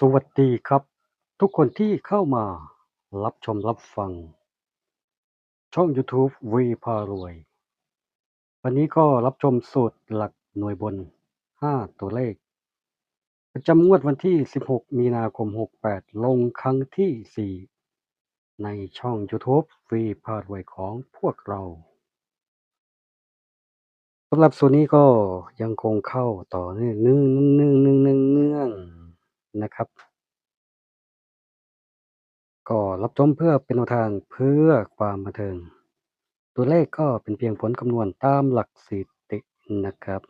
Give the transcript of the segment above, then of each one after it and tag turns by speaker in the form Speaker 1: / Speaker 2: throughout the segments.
Speaker 1: สวัสดีครับ ทุกคนที่เข้ามารับชมรับฟัง ช่อง YouTube วีพารวย วันนี้ก็รับชมสูตรหลักหน่วยบน 5 ตัวเลข ประจำงวดวันที่ 16 มีนาคม 68 ลงครั้งที่ 4 ในช่อง YouTube วีพารวยของพวกเราสำหรับส่วนนี้ก็ยังคงเข้าต่อเนื่องเนื่องเนื่องเนื่องเนื่องเนะครับ ก็รับชมเพื่อเป็นแนวทางเพื่อความบันเทิง ตัวเลขก็เป็นเพียงผลคำนวณตามหลักสถิตินะครับ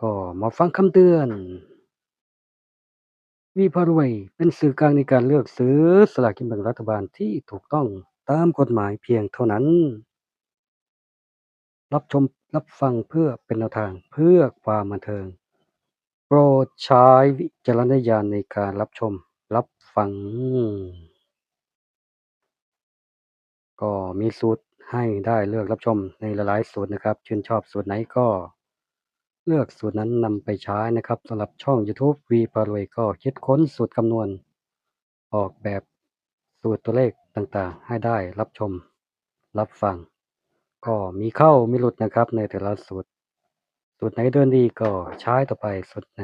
Speaker 1: ก็มาฟังคำเตือนวีพารวยเป็นสื่อกลางในการเลือกซื้อสลากกินแบ่งรัฐบาลที่ถูกต้องตามกฎหมายเพียงเท่านั้น รับชมรับฟังเพื่อเป็นแนวทางเพื่อความบันเทิง โปรดใช้วิจารณญาณในการรับชม รับฟัง ก็มีสูตรให้ได้เลือกรับชมในหลายๆสูตรนะครับ ชื่นชอบสูตรไหนก็เลือกสูตรนั้นนำไปใช้นะครับสำหรับช่อง YouTube วีพารวยก็คิดค้นสูตรคำนวณ ออกแบบสูตรตัวเลขต่างๆ ให้ได้รับชม รับฟัง ก็มีเข้ามีหลุดนะครับในแต่ละสูตร สูตรไหนเดินดีก็ใช้ต่อไป สูตรไหน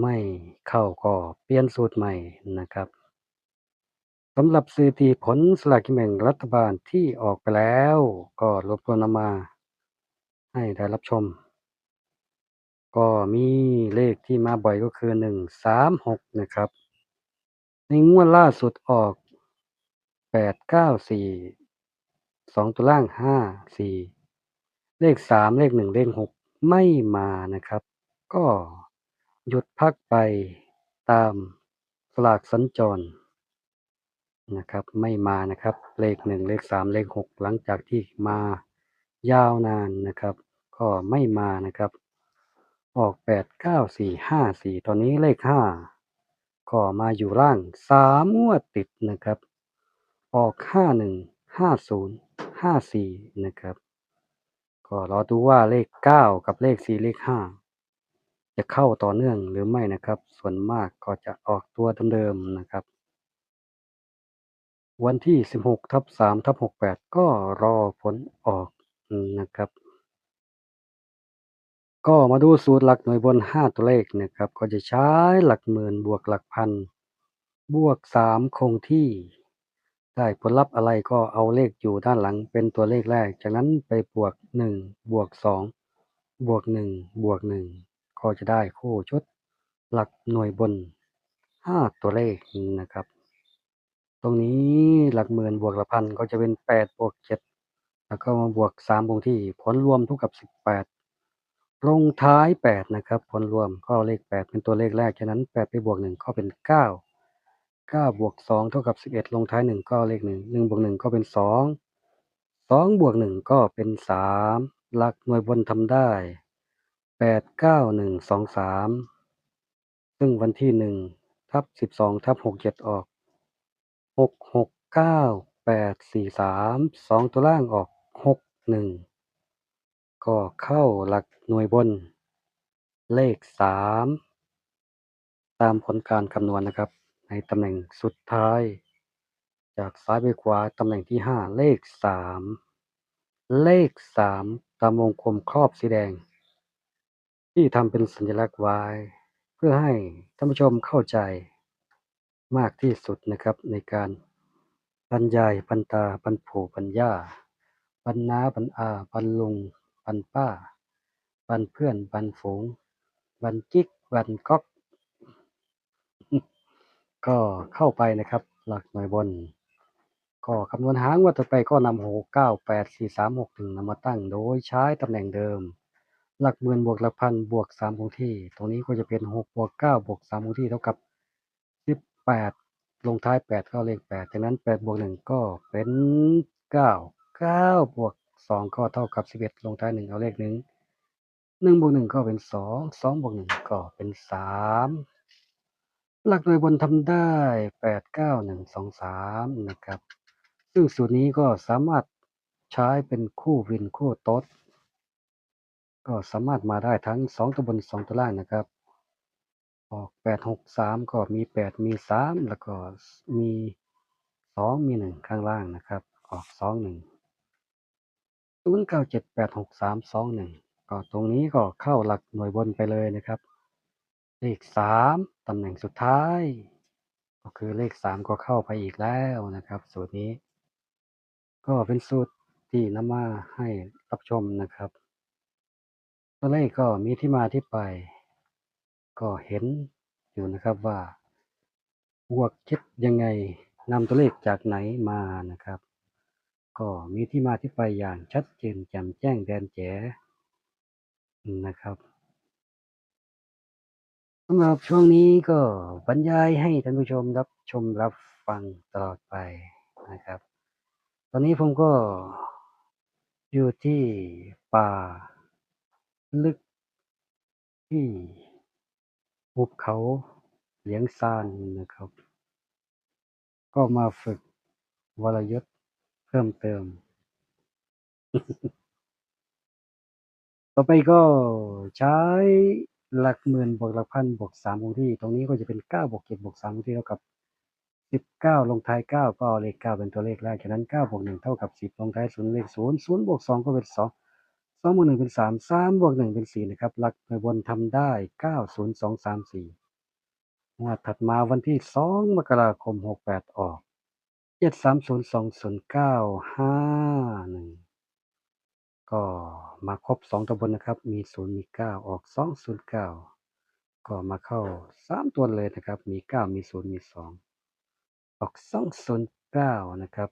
Speaker 1: ไม่เข้าก็เปลี่ยนสูตรใหม่นะครับสำหรับสถิติผลสลากกินแบ่งรัฐบาลที่ออกไปแล้ว ก็รวบรวมนำมา ให้ได้รับชม ก็มีเลขที่มาบ่อยก็คือ136นะครับ ในงวดล่าสุดออก894 2ตัวล่าง54เลข3เลข1เลข6 ไม่มานะครับ ก็หยุดพักไปตามสลากสัญจรนะครับ ไม่มานะครับ เลข1เลข3เลข6หลังจากที่มายาวนานนะครับ ก็ไม่มานะครับ ออก89454ตอนนี้เลข5ก็มาอยู่ล่าง3งวดติดนะครับ ออก51 50 54นะครับ ก็รอดูว่าเลข 9 กับเลข 4 เลข 5 จะเข้าต่อเนื่องหรือไม่นะครับ ส่วนมากก็จะออกตัวเดิมๆนะครับ วันที่ 16ทับ3ทับ68 ก็รอผลออกนะครับ ก็มาดูสูตรหลักหน่วยบน 5 ตัวเลขนะครับ ก็จะใช้หลักหมื่นบวกหลักพันบวก 3 คงที่ ได้ ผลลัพธ์อะไร ก็เอาเลขอยู่ด้านหลังเป็นตัวเลขแรก จากนั้นไปบวก 1 บวก 2 บวก 1 บวก 1 ก็จะได้คู่ชุด หลักหน่วยบน 5 ตัวเลขนะครับ ตรงนี้หลักหมื่นบวกหลักพันก็จะเป็น 8 บวก 7 แล้วก็มาบวก3คงที่ ผลรวมเท่ากับ 18 ลงท้าย 8 นะครับ ผลรวมก็เลข 8 เป็นตัวเลขแรก ฉะนั้น 8 ไปบวก 1 ก็เป็น 9 ก้าบวกสองเท่ากับสิบเอ็ดลงท้ายหนึ่งก็เลขหนึ่งหนึ่งบวกหนึ่งก็เป็นสองสองบวกหนึ่งก็เป็นสามหลักหน่วยบนทำได้แปดเก้าหนึ่งสองสามซึ่งวันที่หนึ่งทับสิบสองทับหกเจ็ดออกหกหกเก้าแปดสี่สามสองตัวล่างออกหกหนึ่งก็เข้าหลักหน่วยบน เลขสามตามผลการคำนวณนะครับ ในตำแหน่งสุดท้าย จากซ้ายไปขวาตำแหน่งที่ 5 เลข 3 เลข 3 ตามวงกลมครอบสีแดง ที่ทำเป็นสัญลักษณ์ไว้ เพื่อให้ท่านผู้ชมเข้าใจมากที่สุดนะครับในการบรรยายบรรตาบรรผูบรรยาบรรณาบรรอาบรรลุงบรรป้าบรรเพื่อนบรรฝูงบรรจิกบรรก๊อก ก็เข้าไปนะครับ หลักหน่วยบน ก็คำนวณหางวดต่อไปก็นำหกเก้าแปดสี่สามหกถึงนำมาตั้งโดยใช้ตำแหน่งเดิม หลักหมื่นบวกหลักพันบวกสามคงที่ ตรงนี้ก็จะเป็นหกบวกเก้าบวกสามคงที่เท่ากับสิบแปดลงท้ายแปดเข้าเลขแปดจากนั้นแปดบวกหนึ่งก็เป็นเก้าเก้าบวกสองก็เท่ากับสิบเอ็ดลงท้ายหนึ่งเอาเลขหนึ่งหนึ่งบวกหนึ่งก็เป็นสองสองบวกหนึ่งก็เป็นสาม หลักหน่วยบนทำได้แปดเก้าหนึ่งสองสามนะครับ ซึ่งสูตรนี้ก็สามารถใช้เป็นคู่วินคู่โต๊ดก็สามารถมาได้ทั้งสองตัวบนสองตัวล่างนะครับ ออกแปดหกสามก็มีแปดมีสามแล้วก็มีสองมีหนึ่งข้างล่างนะครับ ออกสองหนึ่งศูนย์เก้าเจ็ดแปดหกสามสองหนึ่งก็ตรงนี้ก็เข้าหลักหน่วยบนไปเลยนะครับ เลขสามตำแหน่งสุดท้าย ก็คือเลขสามก็เข้าไปอีกแล้วนะครับ สูตรนี้ ก็เป็นสูตรที่นำมาให้รับชมนะครับตัวเลขก็มีที่มาที่ไป ก็เห็นอยู่นะครับว่าบวกคิดยังไงนำตัวเลขจากไหนมานะครับ ก็มีที่มาที่ไปอย่างชัดเจนแจ่มแจ้งแดนแจ๋นะครับ สำหรับช่วงนี้ก็บรรยายให้ท่านผู้ชมรับชมรับฟังตลอดไปนะครับ ตอนนี้ผมก็อยู่ที่ป่า ลึกที่หุบเขาเหลียงซานนะครับ ก็มาฝึกวรยุทธเพิ่มเติม ต่อไปก็ใช้ หลักหมื่นบวกหลักพันบวกสามคงที่ ตรงนี้ก็จะเป็นเก้าบวกเจ็ดบวกสามคงที่เท่ากับสิบเก้าลงท้ายเก้าก็เลขเก้าเป็นตัวเลขแรกจากนั้นเก้าบวกหนึ่งเท่ากับสิบลงท้ายศูนย์เลขศูนย์ศูนย์บวกสองก็เป็นสองสองบวกหนึ่งเป็นสามสามบวกหนึ่งเป็นสี่นะครับหลักหน่วยบนทำได้เก้าศูนย์สองสามสี่งวดถัดมาวันที่สองมกราคมหกแปดออกเจ็ดสามศูนย์สองศูนย์เก้าห้าหนึ่ง ก็มาครบสองตัวบนนะครับ มีศูนย์มีเก้าออกสองศูนย์เก้าก็มาเข้าสามตัวเลยนะครับ มีเก้ามีศูนย์มีสองออกสองศูนย์เก้านะครับ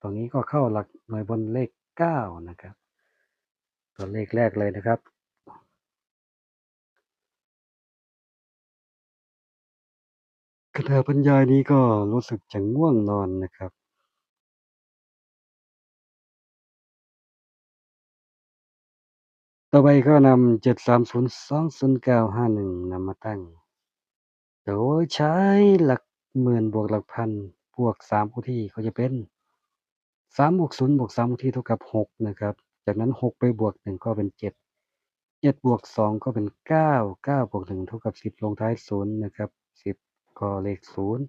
Speaker 1: ตรงนี้ก็เข้าหลักหน่วยบนเลขเก้านะครับ ตัวเลขแรกเลยนะครับคณะบรรยายนี้ก็รู้สึกจะง่วงนอนนะครับ ต่อไปก็นำเจ็ดสามศูนย์สองศูนย์เก้าห้าหนึ่งนำมาตั้ง โดยใช้หลักหมื่นบวกหลักพันบวกสามคูที่ก็จะเป็นสามบวกศูนย์บวกสามคูณที่เท่ากับหกนะครับ จากนั้นหกไปบวกหนึ่งก็เป็นเจ็ดเจ็ดบวกสองก็เป็นเก้าเก้าบวกหนึ่งเท่ากับสิบลงท้ายศูนย์นะครับสิบก็เลขศูนย์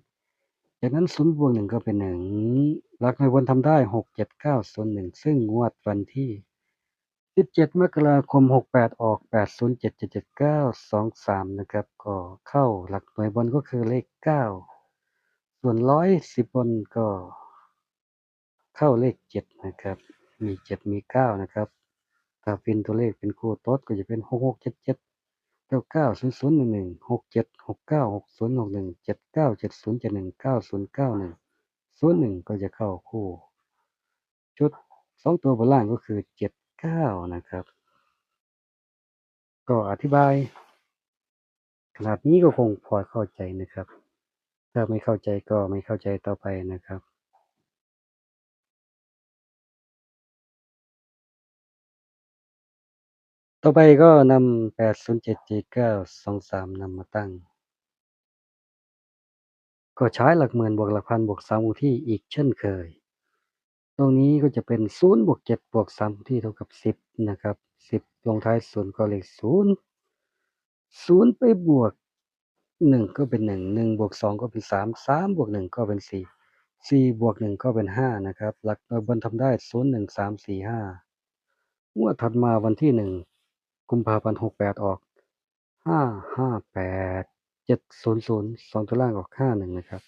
Speaker 1: จากนั้นศูนย์บวกหนึ่งก็เป็นหนึ่งหลักหน่วยบนทำได้หกเจ็ดเก้าศูนย์หนึ่งซึ่งงวดวันที่ สิบเจ็ดมกราคมหกแปดออกแปดศูนย์เจ็ดเจ็ดเจ็ดเก้าสองสามนะครับ ก็เข้าหลักหน่วยบนก็คือเลขเก้าส่วนร้อยสิบบนก็ เข้าเลขเจ็ดนะครับ มีเจ็ดมีเก้านะครับ ถ้าเป็นตัวเลขเป็นคู่โต๊ดก็จะเป็นหกหกเจ็ดเจ็ดเก้าเก้าศูนย์ศูนย์หนึ่งหนึ่งหกเจ็ดหกเก้าหกศูนย์หกหนึ่งเจ็ดเก้าเจ็ดศูนย์เจ็ดหนึ่งเก้าศูนย์เก้าหนึ่งศูนย์หนึ่งก็จะเข้าคู่ ชุดสองตัวบนล่างก็คือเจ็ด เก้านะครับ ก็อธิบาย ขนาดนี้ก็คงพอเข้าใจนะครับ ถ้าไม่เข้าใจก็ไม่เข้าใจต่อไปนะครับต่อไปก็นำแปดศูนย์เจ็ดเจ็ดเก้าสองสามนำมาตั้ง ก็ใช้หลักหมื่นบวกหลักพันบวกสามคงที่อีกเช่นเคย ตรงนี้ก็จะเป็นศูนย์บวกเจ็ดบวกสามที่เท่ากับสิบนะครับสิบลงท้ายศูนย์ก็เลขศูนย์ศูนย์ไปบวกหนึ่งก็เป็นหนึ่งหนึ่งบวกสองก็เป็นสามสามบวกหนึ่งก็เป็นสี่สี่บวกหนึ่งก็เป็นห้านะครับ หลักหน่วยบนทำได้ศูนย์หนึ่งสามสี่ห้างวดถัดมาวันที่หนึ่งกุมภาพันธ์หกแปดออกห้าห้าแปดเจ็ดศูนย์ศูนย์สองตัวล่างออกห้าหนึ่งนะครับ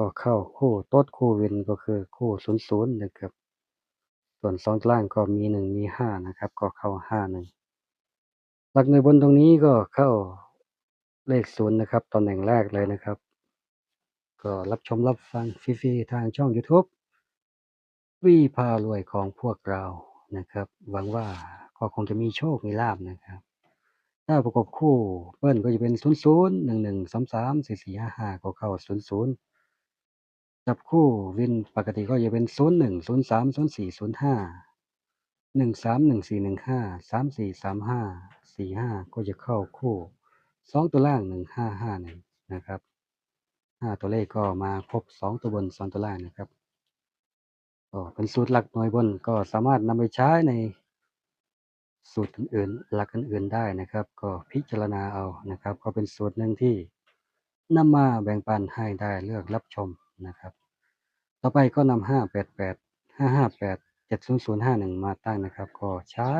Speaker 1: ก็เข้าคู่โต๊ดคู่เวนก็คือคู่ศูนย์ศูนย์นะครับ ส่วนสองล่างก็มีหนึ่งมีห้านะครับ ก็เข้าห้าหนึ่งหลักหน่วยบนตรงนี้ก็เข้าเลขศูนย์นะครับตำแหน่งแรกเลยนะครับ ก็รับชมรับฟังฟรีๆทางช่อง YouTube วีพารวยของพวกเรานะครับ หวังว่าก็คงจะมีโชค มีลาบนะครับ ถ้าประกบคู่เบิ้ลก็จะเป็น 0 0 1 1 3 3 4 4 5 5 ก็เข้า 0 0 จับคู่วินปกติก็จะเป็น0 1 0 3 0 4 0 5 1 3 1 4 1 5 3 4 3 5 4 5ก็จะเข้าคู่2ตัวล่าง1 5 5 1นะครับ5ตัวเลขก็มาครบ2ตัวบน2ตัวล่างนะครับก็เป็นสูตรหลักหน่วยบนก็สามารถนำไปใช้ในสูตรอื่นๆหลักอื่นๆได้นะครับ ก็พิจารณาเอานะครับ ก็เป็นสูตรหนึ่งที่นำมาแบ่งปันให้ได้เลือกรับชม นะครับ ต่อไปก็นำห้าแปดแปดห้าห้าแปดเจ็ดศูนย์ศูนย์ห้าหนึ่งมาตั้งนะครับ ก็ใช้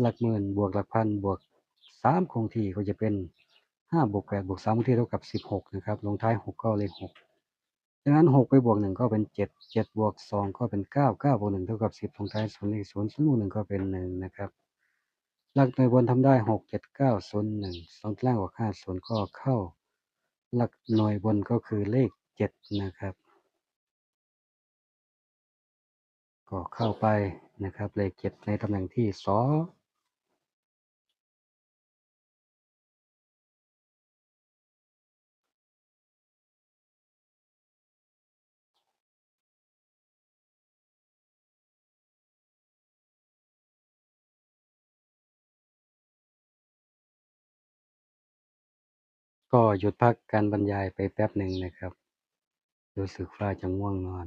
Speaker 1: หลักหมื่นบวกหลักพันบวกสามคงที่ก็จะเป็นห้าบวกแปดบวกสามคงที่เท่ากับสิบหกนะครับ ลงท้ายหกก็เลขหกดังนั้นหกไปบวกหนึ่งก็เป็นเจ็ดเจ็ดบวกสองก็เป็นเก้าเก้าบวกหนึ่งเท่ากับสิบลงท้ายศูนย์เลขศูนย์ศูนย์บวกหนึ่งก็เป็นหนึ่งนะครับหลักหน่วยบนทำได้หกเจ็ดเก้าศูนย์หนึ่งสองล่างบวกห้าศูนย์ก็เข้า หลักหน่วยบนก็คือเลข เจ็ดนะครับ ก็เข้าไปนะครับเลขเจ็ดในตำแหน่งที่สองก็หยุดพักการบรรยายไปแป๊บหนึ่งนะครับ รู้สึกว่าจะง่วงนอน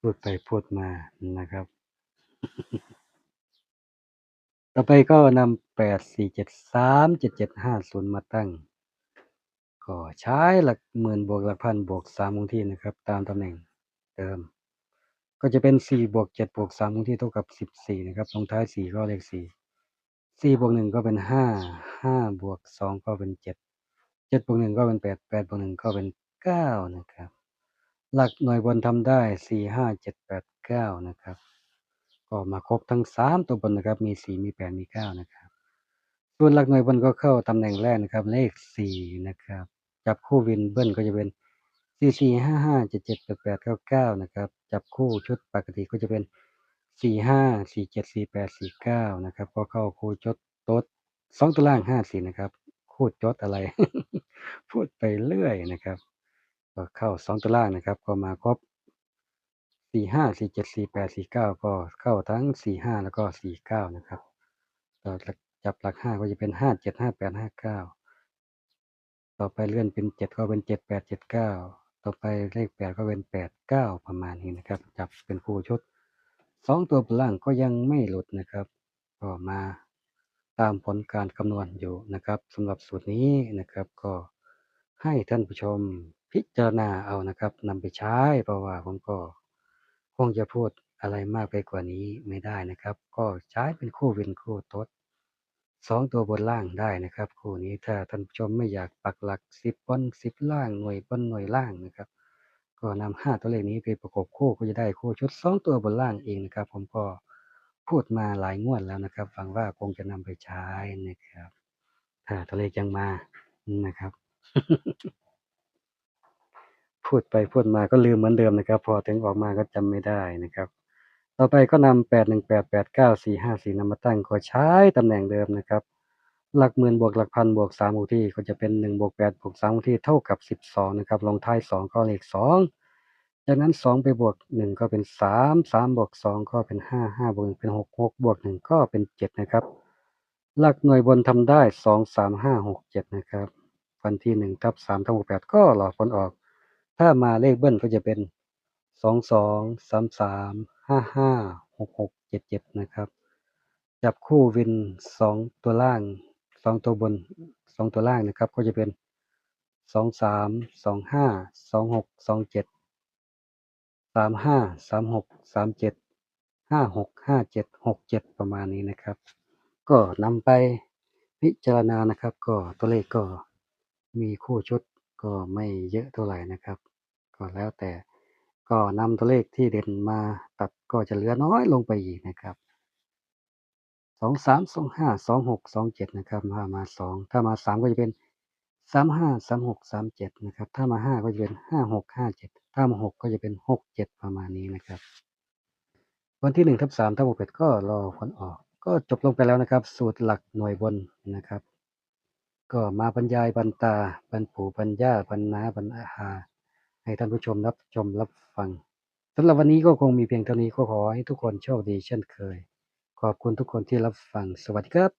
Speaker 1: พูดไปพูดมานะครับ ต่อไปก็นำแปดสี่เจ็ดสามเจ็ดเจ็ดห้าศูนย์มาตั้ง ก็ใช้หลักหมื่นบวกหลักพันบวกสามคงที่นะครับ ตามตำแหน่งเดิม ก็จะเป็นสี่บวกเจ็ดบวกสามคงที่เท่ากับสิบสี่นะครับลงท้ายสี่ก็เลขสี่สี่บวกหนึ่งก็เป็นห้าห้าบวกสองก็เป็นเจ็ดเจ็ดบวกหนึ่งก็เป็นแปดแปดบวกหนึ่งก็เป็นเก้านะครับ หลักหน่วยบนทำได้สี่ห้าเจ็ดแปดเก้านะครับ ก็มาครบทั้งสามตัวบนนะครับ มีสี่มีแปดมีเก้านะครับ ส่วนหลักหน่วยบนก็เข้าตำแหน่งแรกนะครับ เลขสี่นะครับ จับคู่วินเบิ้ลก็จะเป็นสี่สี่ห้าห้าเจ็ดเจ็ดแปดแปดเก้าเก้านะครับ จับคู่ชุดปกติก็จะเป็นสี่ห้าสี่เจ็ดสี่แปดสี่เก้านะครับ ก็เข้าคู่จดโต๊ดสองตัวล่างห้าสี่นะครับ คู่จดอะไร พูดไปเรื่อยนะครับ ก็เข้าสองตัวล่างนะครับ ก็มาครบสี่ห้าสี่เจ็ดสี่แปดสี่เก้าก็เข้าทั้งสี่ห้าแล้วก็สี่เก้านะครับก็จับหลักห้าก็จะเป็นห้าเจ็ดห้าแปดห้าเก้าต่อไปเลื่อนเป็นเจ็ดก็เป็นเจ็ดแปดเจ็ดเก้าต่อไปเลขแปดก็เป็นแปดเก้าประมาณนี้นะครับ จับเป็นคู่ชุดสองตัวบนล่างก็ยังไม่หลุดนะครับก็มาตามผลการคำนวณอยู่นะครับสำหรับสูตรนี้นะครับก็ให้ท่านผู้ชม พิจารณาเอานะครับนำไปใช้เพราะว่าผมก็คงจะพูดอะไรมากไปกว่านี้ไม่ได้นะครับ ก็ใช้เป็นคู่วินคู่ทดสองตัวบนล่างได้นะครับ คู่นี้ถ้าท่านผู้ชมไม่อยากปักหลักสิบบนสิบล่างหน่วยบนหน่วยล่างนะครับ ก็นำห้าตัวเลขนี้ไปประกบคู่ก็จะได้คู่ชุดสองตัวบนล่างเองนะครับ ผมก็พูดมาหลายงวดแล้วนะครับหวังว่าคงจะนำไปใช้นะครับ ถ้าตัวเลขยังมานะครับ พูดไปพูดมาก็ลืมเหมือนเดิมนะครับ พอถึงออกมาก็จำไม่ได้นะครับ ต่อไปก็นำแปดหนึ่งแปดแปดเก้าสี่ห้าสี่นำมาตั้งก็ใช้ตำแหน่งเดิมนะครับ หลักหมื่นบวกหลักพันบวกสามคงที่ก็จะเป็นหนึ่งบวกแปดบวกสามคงที่เท่ากับสิบสองนะครับ ลงท้ายสองก็เลขสองจากนั้นสองไปบวกหนึ่งก็เป็นสามสามบวกสองก็เป็นห้าห้าบวกหนึ่งเป็นหกหกบวกหนึ่งก็เป็นเจ็ดนะครับ หลักหน่วยบนทำได้สองสามห้าหกเจ็ดนะครับวันที่หนึ่งทับสามทับหกแปดก็หลอกผลออก ถ้ามาเลขเบิ้ลก็จะเป็นสองสองสามสามห้าห้าหกหกเจ็ดเจ็ดนะครับ จับคู่วินสองตัวล่างสองตัวบนสองตัวล่างนะครับ ก็จะเป็นสองสามสองห้าสองหกสองเจ็ดสามห้าสามหกสามเจ็ดห้าหกห้าเจ็ดหกเจ็ดประมาณนี้นะครับ ก็นำไปพิจารณานะครับ ก็ตัวเลขก็มีคู่ชุดก็ไม่เยอะเท่าไหร่นะครับ ก็แล้วแต่ก็นำตัวเลขที่เด่นมาตัดก็จะเหลือน้อยลงไปอีกนะครับสองสามสองห้าสองหกสองเจ็ดนะครับถ้ามาสองถ้ามาสามก็จะเป็นสามห้าสามหกสามเจ็ดนะครับถ้ามาห้าก็จะเป็นห้าหกห้าเจ็ดถ้ามาหกก็จะเป็นหกเจ็ดประมาณนี้นะครับ วันที่หนึ่งทับสามทับหกเป็ดก็รอผลออก ก็จบลงไปแล้วนะครับ สูตรหลักหน่วยบนนะครับ ก็มาบรรยายบรรตาบรรผูบรรยาบรรณาบรรอาหา ให้ท่านผู้ชมรับชมรับฟังสำหรับวันนี้ก็คงมีเพียงเท่านี้ก็ขอให้ทุกคนโชคดีเช่นเคย ขอบคุณทุกคนที่รับฟังสวัสดีครับ